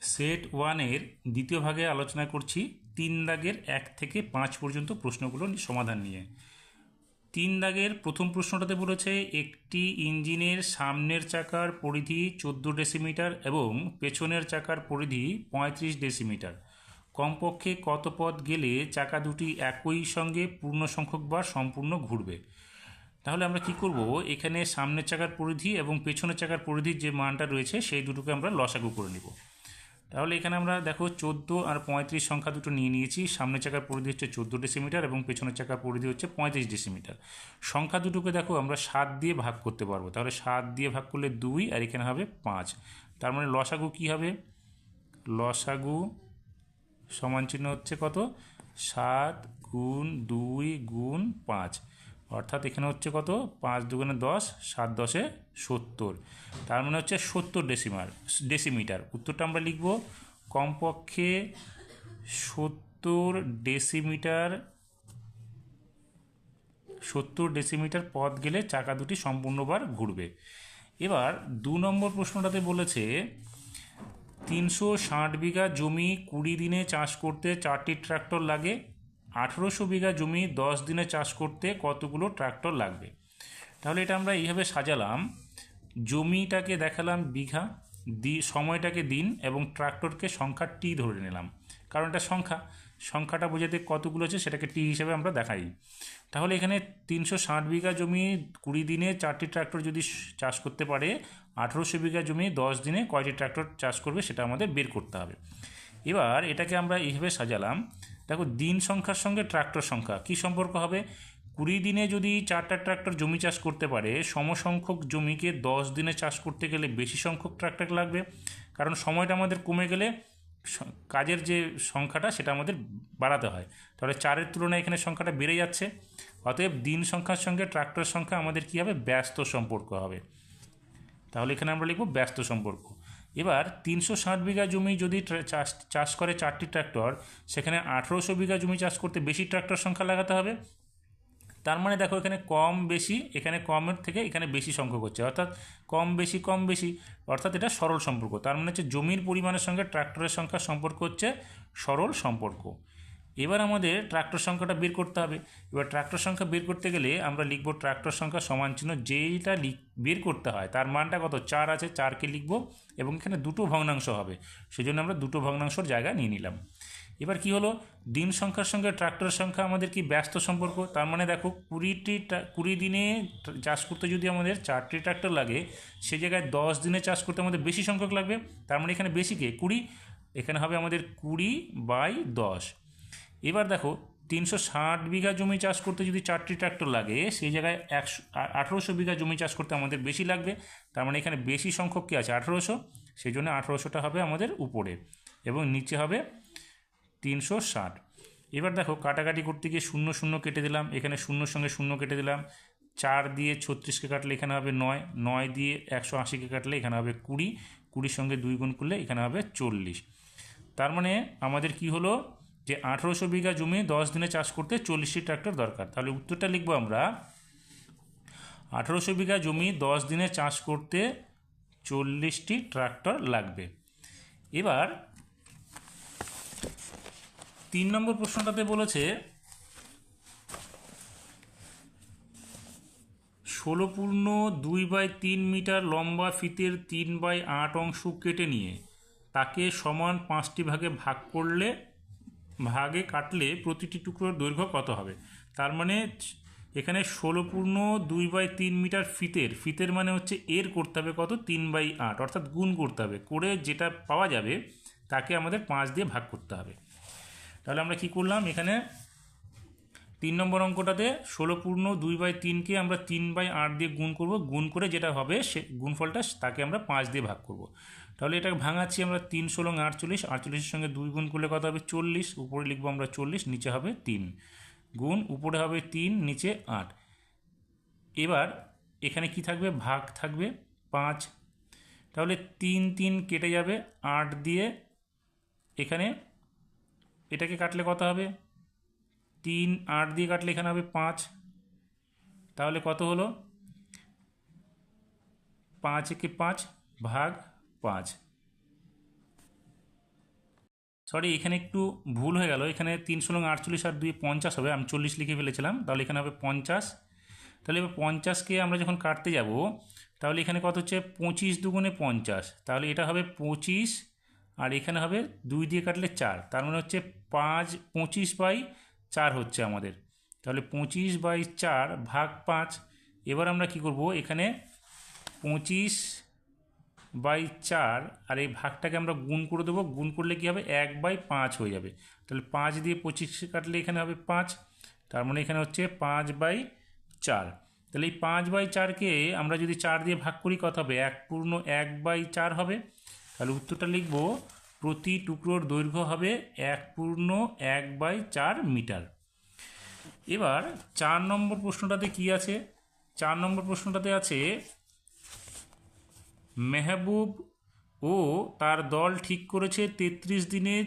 Set ওয়ানের দ্বিতীয় ভাগে আলোচনা করছি, তিন দাগের এক থেকে পাঁচ পর্যন্ত প্রশ্নগুলো সমাধান নিয়ে। তিন দাগের প্রথম প্রশ্নটাতে বলেছে, একটি ইঞ্জিনের সামনের চাকার পরিধি চোদ্দ ডেসিমিটার এবং পেছনের চাকার পরিধি পঁয়ত্রিশ ডেসিমিটার। কমপক্ষে কত পথ গেলে চাকা দুটি একই সঙ্গে পূর্ণ সংখ্যকবার সম্পূর্ণ ঘুরবে? তাহলে আমরা কি করব? এখানে সামনের চাকার পরিধি এবং পেছনের চাকার পরিধির যে মানটা রয়েছে, সেই দুটোকে আমরা লসাগু করে নিব। তাহলে এখানে আমরা দেখো চোদ্দ আর পঁয়ত্রিশ সংখ্যা দুটো নিয়ে নিয়েছি। সামনের চাকার পরিধি হচ্ছে চোদ্দ ডেসিমিটার এবং পেছনের চাকার পরিধি হচ্ছে পঁয়ত্রিশ ডেসিমিটার সংখ্যা দুটোকে দেখো আমরা সাত দিয়ে ভাগ করতে পারব। তাহলে সাত দিয়ে ভাগ করলে দুই আর এখানে হবে পাঁচ। তার মানে লসাগু কী হবে? লসাগু সমান চিহ্ন হচ্ছে কত? সাত গুণ দুই গুণ পাঁচ। অর্থাৎ এখানে হচ্ছে কত? পাঁচ দুগুণে দশ, সাত দশে সত্তর। তার মানে হচ্ছে সত্তর ডেসিমার ডেসিমিটার উত্তরটা আমরা লিখব কমপক্ষে সত্তর ডেসিমিটার সত্তর ডেসিমিটার পথ গেলে চাকা দুটি সম্পূর্ণবার ঘুরবে। এবার দু নম্বর প্রশ্নটাতে বলেছে, তিনশো ষাট বিঘা জমি কুড়ি দিনে চাষ করতে চারটি ট্রাক্টর লাগে। আঠেরোশো বিঘা জমি দশ দিনে চাষ করতে কতগুলো ট্রাক্টর লাগবে? তাহলে এটা আমরা এইভাবে সাজালাম। জমিটাকে দেখালাম বিঘা, দি, সময়টাকে দিন এবং ট্রাক্টরকে সংখ্যা টি ধরে নিলাম। কারণ এটা সংখ্যা। সংখ্যাটা বোঝাতে কতগুলো আছে সেটাকে টি হিসেবে আমরা দেখাই। তাহলে এখানে তিনশো ষাট বিঘা জমি কুড়ি দিনে চারটি ট্রাক্টর যদি চাষ করতে পারে, আঠেরোশো বিঘা জমি দশ দিনে কয়টি ট্রাক্টর চাষ করবে সেটা আমাদের বের করতে হবে। এবার এটাকে আমরা এইভাবে সাজালাম। দেখো, দিন সংখ্যার সঙ্গে ট্রাক্টর সংখ্যা। কি সম্পর্ক হবে? কুড়ি দিনে যদি চারটা ট্রাক্টর জমি চাষ করতে পারে, সমসংখ্যক জমিকে দশ দিনে চাষ করতে গেলে বেশি সংখ্যক ট্রাক্টর লাগবে। কারণ সময়টা আমাদের কমে গেলে কাজের যে সংখ্যাটা, সেটা আমাদের বাড়াতে হয়। তাহলে চারের তুলনায় এখানে সংখ্যাটা বেড়ে যাচ্ছে। অতএব দিন সংখ্যার সঙ্গে ট্রাক্টর সংখ্যা আমাদের কী হবে? ব্যস্ত সম্পর্ক হবে। তাহলে এখানে আমরা লিখব ব্যস্ত সম্পর্ক। এবার তিনশো ষাট বিঘা জমি যদি চাষ চাষ করে চারটি ট্র্যাক্টর, সেখানে আঠেরোশো বিঘা জমি চাষ করতে বেশি ট্র্যাক্টর সংখ্যা লাগাতে হবে। তার মানে দেখো, এখানে কম বেশি, এখানে কমের থেকে এখানে বেশি সংখ্যক হচ্ছে। অর্থাৎ কম বেশি কম বেশি, অর্থাৎ এটা সরল সম্পর্ক। তার মানে হচ্ছে জমির পরিমাণের সঙ্গে ট্র্যাক্টরের সংখ্যার সম্পর্ক হচ্ছে সরল সম্পর্ক। এবার আমাদের ট্রাক্টর সংখ্যাটা বের করতে হবে। এবার ট্রাক্টর সংখ্যা বের করতে গেলে আমরা লিখব ট্রাক্টর সংখ্যা সমান চিহ্ন, যেইটা লিখ বের করতে হয়, তার মানটা কত? চার আছে, চারকে লিখব এবং এখানে দুটো ভগ্নাংশ হবে। সেই জন্য আমরা দুটো ভগ্নাংশর জায়গা নিয়ে নিলাম। এবার কি হলো? দিন সংখ্যার সঙ্গে ট্রাক্টরের সংখ্যা আমাদের কি ব্যস্ত সম্পর্ক? তার মানে দেখো, কুড়িটি কুড়ি দিনে চাষ করতে যদি আমাদের চারটি ট্রাক্টর লাগে, সে জায়গায় দশ দিনে চাষ করতে আমাদের বেশি সংখ্যক লাগবে। তার মানে এখানে বেশি কে? কুড়ি। এখানে হবে আমাদের কুড়ি বাই দশ। এবার দেখো, তিনশো ষাট বিঘা জমি চাষ করতে যদি চারটি ট্রাক্টর লাগে, সেই জায়গায় একশো আঠেরোশো বিঘা জমি চাষ করতে আমাদের বেশি লাগবে। তার মানে এখানে বেশি সংখ্যক কী আছে? আঠেরোশো। সেই জন্য আঠেরোশোটা হবে আমাদের উপরে এবং নিচে হবে তিনশো ষাট। এবার দেখো, কাটাকাটি করতে গিয়ে শূন্য শূন্য কেটে দিলাম। এখানে শূন্যর সঙ্গে শূন্য কেটে দিলাম। চার দিয়ে ছত্রিশকে কাটলে এখানে হবে নয়। নয় দিয়ে একশো আশিকে কাটলে এখানে হবে কুড়ি। কুড়ির সঙ্গে দুই গুণ করলে এখানে হবে চল্লিশ। তার মানে আমাদের কি হলো? যে আঠেরোশো বিঘা জমি দশ দিনে চাষ করতে চল্লিশটি ট্রাক্টর দরকার। তাহলে উত্তরটা লিখব আমরা। আঠেরোশো বিঘা জমি দশ দিনে চাষ করতে চল্লিশটি ট্রাক্টর লাগবে। এবার তিন নম্বর প্রশ্নটাতে বলেছে, ষোলো পূর্ণ দুই বাই তিন মিটার লম্বা ফিতের তিন বাই আট অংশ কেটে নিয়ে তাকে সমান পাঁচটি ভাগে ভাগ করলে ভাগে কাটলে প্রতিটি টুকরোর দৈর্ঘ্য কত হবে? তার মানে এখানে ষোলো পূর্ণ দুই বাই তিন মিটার ফিতের ফিতের মানে হচ্ছে এর করতে হবে কত? তিন বাই আট, অর্থাৎ গুণ করতে হবে। করে যেটা পাওয়া যাবে, তাকে আমাদের পাঁচ দিয়ে ভাগ করতে হবে। তাহলে আমরা কি করলাম? এখানে তিন নম্বর অঙ্কটাতে ষোলো পূর্ণ দুই বাই তিনকে আমরা তিন বাই আট দিয়ে গুণ করব। গুণ করে যেটা হবে সে, গুণফলটা, তাকে আমরা পাঁচ দিয়ে ভাগ করব। তাহলে এটা ভাঙাচ্ছি আমরা তিন, ষোলো, আটচল্লিশ। আটচল্লিশের সঙ্গে দুই গুণ করলে কত হবে? চল্লিশ। উপরে লিখব আমরা চল্লিশ, নিচে হবে তিন। গুণ, উপরে হবে তিন, নিচে আট। এবার এখানে কি থাকবে? ভাগ থাকবে পাঁচ। তাহলে তিন তিন কেটে যাবে আট দিয়ে এখানে এটাকে কাটলে কত হবে? তিন, আট দিয়ে কাটলে এখানে হবে পাঁচ। তাহলে কত হলো? পাঁচ একে পাঁচ ভাগ পাঁচ। সরি এখানে একটু ভুল হয়ে গেল। এখানে তিনশো লং আটচল্লিশ আর দুই পঞ্চাশ হবে। আমি চল্লিশ লিখে ফেলেছিলাম। তাহলে এখানে হবে পঞ্চাশ। তাহলে এবার পঞ্চাশকে আমরা যখন কাটতে যাব, তাহলে এখানে কত হচ্ছে? পঁচিশ দুগুণে পঞ্চাশ। তাহলে এটা হবে পঁচিশ আর এখানে হবে দুই দিয়ে কাটলে চার। তার মানে হচ্ছে পাঁচ পঁচিশ বাই চার হচ্ছে আমাদের। তাহলে পঁচিশ বাই চার ভাগ পাঁচ। এবার আমরা কি করব? এখানে পঁচিশ বাই চার, আর এই ভাগটাকে আমরা গুণ করে দেবো। গুণ করলে কি হবে? এক বাই পাঁচ হয়ে যাবে। তাহলে পাঁচ দিয়ে পঁচিশ কাটলে এখানে হবে পাঁচ। তার মানে এখানে হচ্ছে পাঁচ বাই চার। তাহলে এই পাঁচ বাই চারকে আমরা যদি চার দিয়ে ভাগ করি, কত হবে? এক পূর্ণ এক বাই চার হবে। তাহলে উত্তরটা লিখব, প্রতি টুকরোর দৈর্ঘ্য হবে এক পূর্ণ এক বাই চার মিটার। এবার চার নম্বর প্রশ্নটাতে কি আছে? চার নম্বর প্রশ্নটাতে আছে মেহবুব ও তার দল ঠিক করেছে তেত্রিশ দিনে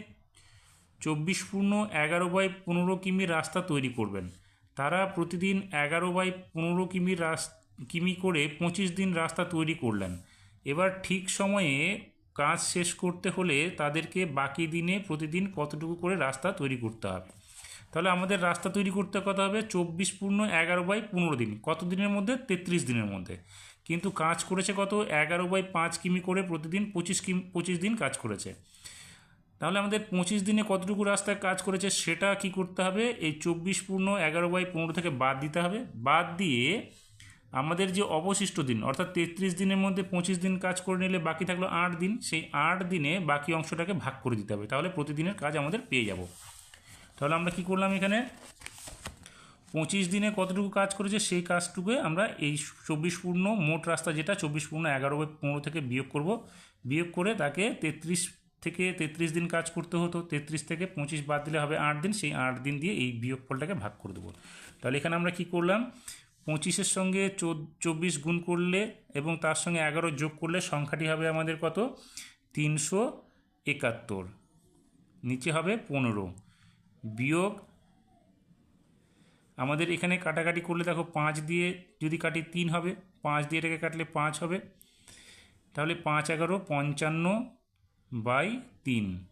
চব্বিশ পূর্ণ এগারো বাই পনেরো কিমি রাস্তা তৈরি করবেন। তারা প্রতিদিন এগারো বাই পনেরো কিমি রাস, কিমি করে পঁচিশ দিন রাস্তা তৈরি করলেন। এবার ঠিক সময়ে কাজ শেষ করতে হলে তাদেরকে বাকি দিনে প্রতিদিন কতটুকু করে রাস্তা তৈরি করতে হবে? তাহলে আমাদের রাস্তা তৈরি করতে কত হবে? চব্বিশ পূর্ণ এগারো বাই পনেরো দিন। কত দিনের মধ্যে? তেত্রিশ দিনের মধ্যে। কিন্তু কাজ করেছে কত? এগারো বাই পাঁচ কিমি করে প্রতিদিন পঁচিশ কিমি, পঁচিশ দিন কাজ করেছে। তাহলে আমাদের পঁচিশ দিনে কতটুকু রাস্তায় কাজ করেছে সেটা কি করতে হবে? এই চব্বিশ পূর্ণ এগারো বাই পনেরো থেকে বাদ দিতে হবে। বাদ দিয়ে আমাদের যে অবশিষ্ট দিন, অর্থাৎ তেত্রিশ দিনের মধ্যে পঁচিশ দিন কাজ করে নিলে বাকি থাকল আট দিন, সেই আট দিনে বাকি অংশটাকে ভাগ করে দিতে হবে। তাহলে প্রতিদিনের কাজ আমাদের পেয়ে যাব। তাহলে আমরা কি করলাম এখানে? পঁচিশ দিনে কতটুকু কাজ করেছে সেই কাজটুকু আমরা এই চব্বিশ পূর্ণ মোট রাস্তা যেটা চব্বিশ পূর্ণ এগারো বাই পনেরো থেকে বিয়োগ করব। বিয়োগ করে তাকে তেত্রিশ থেকে তেত্রিশ দিন কাজ করতে হতো। তেত্রিশ থেকে পঁচিশ বাদ দিলে হবে আট দিন। সেই আট দিন দিয়ে এই বিয়োগফলটাকে ভাগ করে দেবো। তাহলে এখানে আমরা কি করলাম? পঁচিশের সঙ্গে চব্বিশ গুণ করলে এবং তার সঙ্গে এগারো যোগ করলে সংখ্যাটি হবে আমাদের কত? তিনশো একাত্তর। নিচে হবে পনেরো। বিয়োগ আমাদের এখানে কাটাকাটি করলে দেখো পাঁচ দিয়ে যদি কাটি তিন হবে, পাঁচ দিয়ে এটাকে কাটলে পাঁচ হবে। তাহলে পাঁচ এগারো পঞ্চান্ন বাই তিন।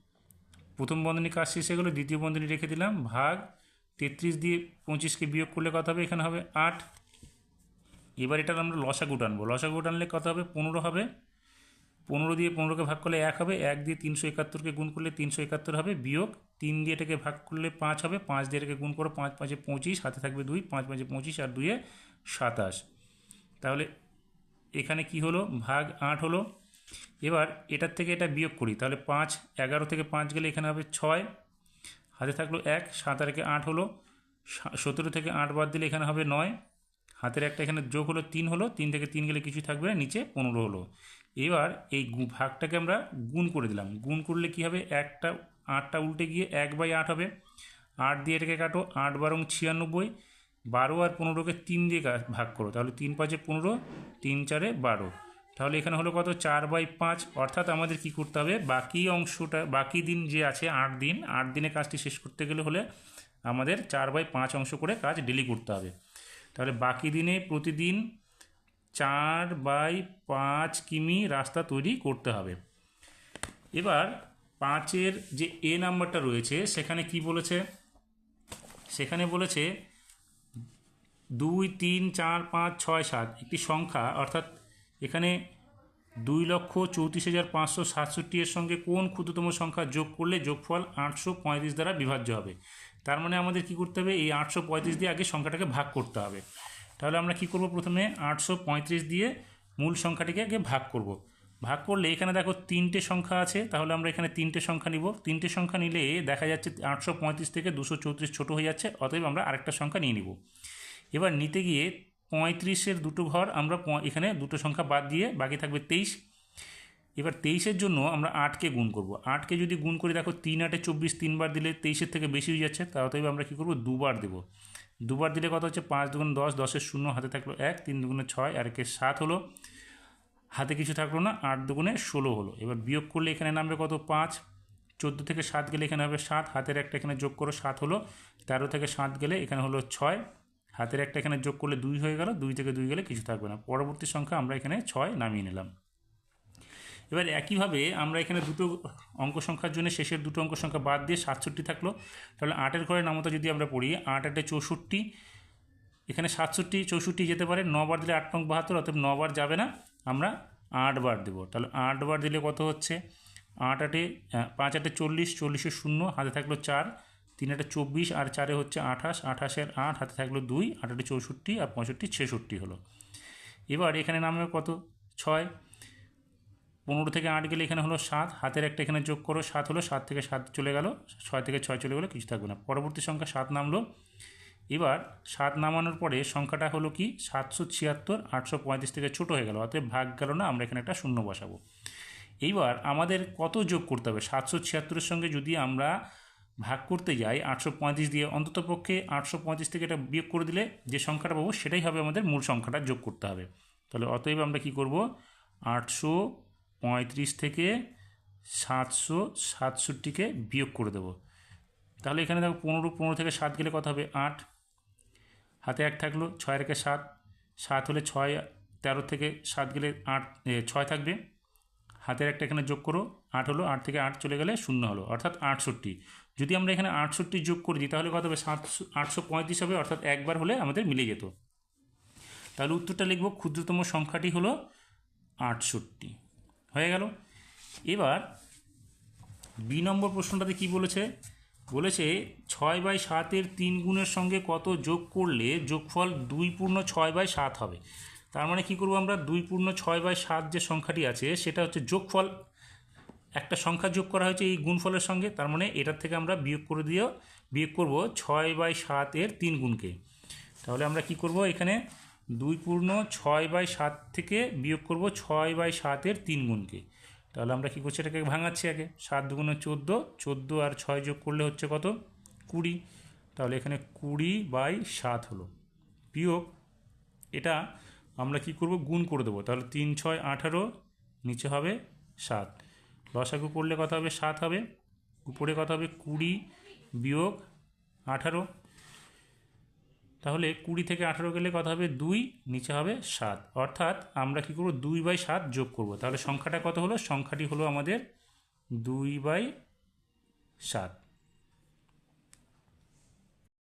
প্রথম বন্ধনী কাজ শেষ হয়ে গেলো, দ্বিতীয় বন্ধনী রেখে দিলাম, ভাগ তেত্রিশ দিয়ে পঁচিশকে বিয়োগ করলে কত হবে? এখানে হবে আট। এবার এটার আমরা লসাগু টানবো। লসাগু টানলে কত হবে? পনেরো হবে। পনেরো দিয়ে পনেরোকে ভাগ করলে এক হবে, এক দিয়ে তিনশো একাত্তরকে গুণ করলে তিনশো একাত্তর হবে, বিয়োগ তিন দিয়ে এটাকে ভাগ করলে পাঁচ হবে, পাঁচ দিয়ে এটাকে গুণ করো, পাঁচ পাঁচে পঁচিশ, হাতে থাকবে দুই, পাঁচ পাঁচে পঁচিশ আর দুইয়ে সাতাশ। তাহলে এখানে কি হলো? ভাগ আট হলো। এবার এটার থেকে এটা বিয়োগ করি, তাহলে পাঁচ, এগারো থেকে পাঁচ গেলে এখানে হবে ছয়, হাতে থাকল এক, সাত আর একে আট হলো সতেরো থেকে আট বাদ দিলে এখানে হবে নয় হাতের একটা এখানে যোগ হলো তিন হলো, তিন থেকে তিন গেলে কিছু থাকবে না, নিচে পনেরো হলো। এবার এই ভাগটাকে আমরা গুণ করে দিলাম। গুণ করলে কি হবে? একটা, আটটা উল্টে গিয়ে এক বাই আট হবে। আট দিয়ে এটাকে কাটো, আট বারং ছিয়ানব্বই। বারো আর পনেরোকে তিন দিয়ে ভাগ করো। তাহলে তিন পাঁচে পনেরো, তিন চারে বারো। তাহলে এখানে হলো কত? চার বাই পাঁচ। অর্থাৎ আমাদের কি করতে হবে? বাকি অংশটা, বাকি দিন যে আছে আট দিন, আট দিনে কাজটি শেষ করতে গেলে হলে আমাদের চার বাই পাঁচ অংশ করে কাজ ডেলি করতে হবে। তাহলে বাকি দিনে প্রতিদিন চার বাই পাঁচ কিমি রাস্তা তৈরি করতে হবে। এবার পাঁচের যে এ নাম্বারটা রয়েছে, সেখানে কি বলেছে? সেখানে বলেছে দুই, তিন, চার, পাঁচ, ছয়, সাত, একটি সংখ্যা, অর্থাৎ এখানে দুই লক্ষ চৌত্রিশ হাজার পাঁচশো সাতষট্টি এর সঙ্গে কোন ক্ষুদ্রতম সংখ্যা যোগ করলে যোগফল আটশো পঁয়ত্রিশ দ্বারা বিভাজ্য হবে? তার মানে আমাদের কি করতে হবে? এই আটশো পঁয়ত্রিশ দিয়ে আগে সংখ্যাটাকে ভাগ করতে হবে। তাহলে আমরা কি করব প্রথমে? আটশো পঁয়ত্রিশ দিয়ে মূল সংখ্যাটিকে আগে ভাগ করব। ভাগ করলে এখানে দেখো তিনটে সংখ্যা আছে, তাহলে আমরা এখানে তিনটে সংখ্যা নিব। তিনটে সংখ্যা নিলে দেখা যাচ্ছে আটশো পঁয়ত্রিশ থেকে দুশো চৌত্রিশ ছোটো হয়ে যাচ্ছে, অতএব আমরা আরেকটা সংখ্যা নিয়ে নিব। এবার নিতে গিয়ে পঁয়ত্রিশের দুটো ঘর আমরা এখানে দুটো সংখ্যা বাদ দিয়ে বাকি থাকবে তেইশ। এবার তেইশের জন্য আমরা আটকে গুণ করব। আটকে যদি গুণ করে, দেখো তিন আটে চব্বিশ তিনবার দিলে তেইশের থেকে বেশি হয়ে যাচ্ছে তাহলে আমরা কী করব? দুবার দেবো। দুবার দিলে কত হচ্ছে? পাঁচ দুগুণ দশ, দশের শূন্য, হাতে থাকল এক, তিন দুগুণে ছয়, আর একে সাত হলো। হাতে কিছু থাকল না, আট দুগুণে ষোলো হলো। এবার বিয়োগ করলে এখানে নামবে কত? পাঁচ। চোদ্দ থেকে সাত গেলে এখানে হবে সাত, হাতের একটা এখানে যোগ করো, সাত হলো। তেরো থেকে সাত গেলে এখানে হলো ছয়। হাতের একটা এখানে যোগ করলে দুই হয়ে গেল, দুই থেকে দুই গেলে কিছু থাকবে না। পরবর্তী সংখ্যা আমরা এখানে ছয় নামিয়ে নিলাম। এবার একইভাবে আমরা এখানে দুটো অঙ্ক সংখ্যার জন্য শেষের দুটো অঙ্ক সংখ্যা বাদ দিয়ে সাতষট্টি থাকল। তাহলে আটের ঘরের নামতা যদি আমরা পড়ি, আট, আটে চৌষট্টি, এখানে সাতষট্টি, চৌষট্টি যেতে পারে নবার দিলে আট নং বাহাত্তর, অতএব নবার যাবে না, আমরা আট বার দেবো। তাহলে আট বার দিলে কত হচ্ছে? আট, আটে পাঁচ, আটে চল্লিশ, চল্লিশে শূন্য, হাতে থাকল চার তিন আটে চব্বিশ, আর চারে হচ্ছে আঠাশ, আঠাশের আট, হাতে থাকল দুই আটে চৌষট্টি, আর পঁয়ষট্টি ছেষট্টি হলো। এবার এখানে নামবে কত? ছয়। পনেরো থেকে আট গেলে এখানে হলো সাত, হাতের একটা এখানে যোগ করো, সাত হলো সাত থেকে সাত চলে গেল, ছয় থেকে ছয় চলে গেলো, কিছু থাকবে না। পরবর্তী সংখ্যা সাত নামলো। এবার সাত নামানোর পরে সংখ্যাটা হলো কি? সাতশো ছিয়াত্তর, আটশো পঁয়ত্রিশ থেকে ছোটো হয়ে গেল, অতএব ভাগ গেল না, আমরা এখানে একটা শূন্য বসাবো। এইবার আমাদের কত যোগ করতে হবে? সাতশো ছিয়াত্তরের সঙ্গে যদি আমরা ভাগ করতে যাই আটশো পঁয়ত্রিশ দিয়ে অন্ততপক্ষে আটশো পঁয়ত্রিশ থেকে এটা বিয়োগ করে দিলে যে সংখ্যাটা পাবো সেটাই হবে আমাদের মূল সংখ্যাটা যোগ করতে হবে। তাহলে অতএব আমরা কি করব? আটশো পঁয়ত্রিশ থেকে সাতশো সাতষট্টিকে বিয়োগ করে দেবো। তাহলে এখানে দেখো পনেরো পনেরো থেকে সাত গেলে কত হবে? আট। হাতে এক থাকল, ছয় রেখে সাত। সাত হলে ছয়, তেরো থেকে সাত গেলে আট ছয় থাকবে। হাতের একটা এখানে যোগ করো, আট হলো, আট থেকে আট চলে গেলে শূন্য হলো, অর্থাৎ আটষট্টি। যদি আমরা এখানে আটষট্টি যোগ করে দিই, তাহলে কত হবে? সাতশো আটশো পঁয়ত্রিশ হবে, অর্থাৎ একবার হলে আমাদের মিলে যেত। তাহলে উত্তরটা লিখব, ক্ষুদ্রতম সংখ্যাটি হলো আটষট্টি। হয়ে গেল? এবার বি নম্বর প্রশ্নটাতে কি বলেছে? বলেছে, ছয় বাই সাতের তিন গুণের সঙ্গে কত যোগ করলে যোগফল দুই পূর্ণ ছয় বাই সাত হবে? তার মানে কি করব আমরা? দুই পূর্ণ ছয় বাই সাত যে সংখ্যাটি আছে, সেটা হচ্ছে যোগফল একটা সংখ্যা যোগ করা হয়েছে এই গুণফলের সঙ্গে, তার মানে এটার থেকে আমরা বিয়োগ করে দিয়েও বিয়োগ করব ছয় বাই সাতের তিন গুণকে। তাহলে আমরা কি করব এখানে? দুই পূর্ণ ছয় বাই সাত থেকে বিয়োগ করব ছয় বাই সাতের তিন গুণকে। তাহলে আমরা কী করছি? এটাকে ভাঙাচ্ছি আগে। সাত দুগুণে চোদ্দ চোদ্দ আর ছয় যোগ করলে হচ্ছে কত? কুড়ি। তাহলে এখানে কুড়ি বাই সাত হলো। বিয়োগ, এটা আমরা কি করব? গুণ করে দেবো। তাহলে তিন, ছয়, আঠারো, নিচে হবে সাত। লসাগু করলে কত হবে? সাত হবে। উপরে কত হবে? কুড়ি বিয়োগ আঠারো। তাহলে কুড়ি থেকে আঠারো গেলে কত হবে? দুই, নিচে হবে সাত। অর্থাৎ আমরা কি করব? দুই বাই সাত যোগ করব। তাহলে সংখ্যাটা কত হলো? সংখ্যাটি হলো আমাদের দুই বাই সাত।